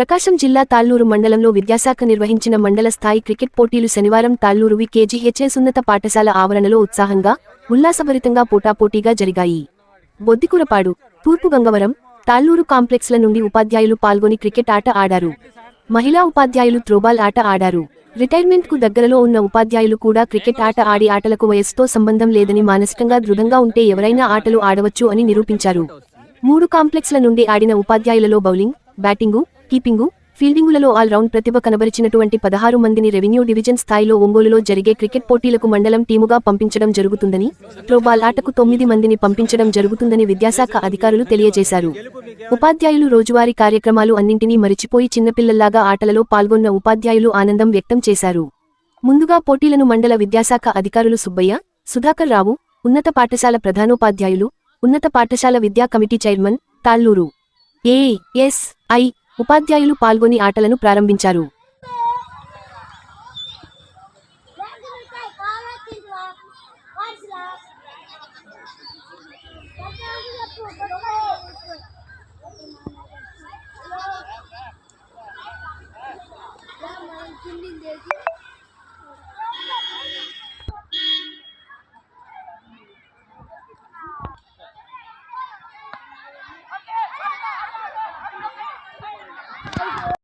ప్రకాశం జిల్లా తాళ్ళూరు మండలంలో విద్యాశాఖ నిర్వహించిన మండల స్థాయి క్రికెట్ పోటీలు శనివారం తాళ్ళూరు వి కేజీహెచ్ఎస్ ఉన్నత పాఠశాల ఆవరణలో ఉత్సాహంగా ఉల్లాసభరితంగా పోటాపోటీగా జరిగాయి. బొద్దికురపాడు తూర్పు గంగవరం తాళ్ళూరు కాంప్లెక్స్ల నుండి ఉపాధ్యాయులు పాల్గొని క్రికెట్ ఆట ఆడారు. మహిళా ఉపాధ్యాయులు త్రోబాల్ ఆట ఆడారు. రిటైర్మెంట్కు దగ్గరలో ఉన్న ఉపాధ్యాయులు కూడా క్రికెట్ ఆట ఆడి ఆటలకు వయస్సుతో సంబంధం లేదని మానసికంగా దృఢంగా ఉంటే ఎవరైనా ఆటలు ఆడవచ్చు అని నిరూపించారు. మూడు కాంప్లెక్స్ల నుండి ఆడిన ఉపాధ్యాయులలో బౌలింగ్ బ్యాటింగు కీపింగు ఫీల్డింగులలో ఆల్ రౌండ్ ప్రతిభ కనబరిచినటువంటి పదహారు మందిని రెవెన్యూ డివిజన్ స్థాయిలో ఒంగోలులో జరిగే క్రికెట్ పోటీలకు మండలం టీముగా పంపించడం జరుగుతుందని త్రోబాల్ ఆటకు తొమ్మిది మందిని పంపించడం జరుగుతుందని విద్యాశాఖ అధికారులు తెలియజేశారు. ఉపాధ్యాయులు రోజువారీ కార్యక్రమాలు అన్నింటినీ మరిచిపోయి చిన్నపిల్లల్లాగా ఆటలలో పాల్గొన్న ఉపాధ్యాయులు ఆనందం వ్యక్తం చేశారు. ముందుగా పోటీలను మండల విద్యాశాఖ అధికారులు సుబ్బయ్య సుధాకర్ రావు ఉన్నత పాఠశాల ప్రధానోపాధ్యాయులు ఉన్నత పాఠశాల విద్యా committee chairman Talluru. A S I ఉపాధ్యాయులు పాల్గొని ఆటలను ప్రారంభించారు Thank you.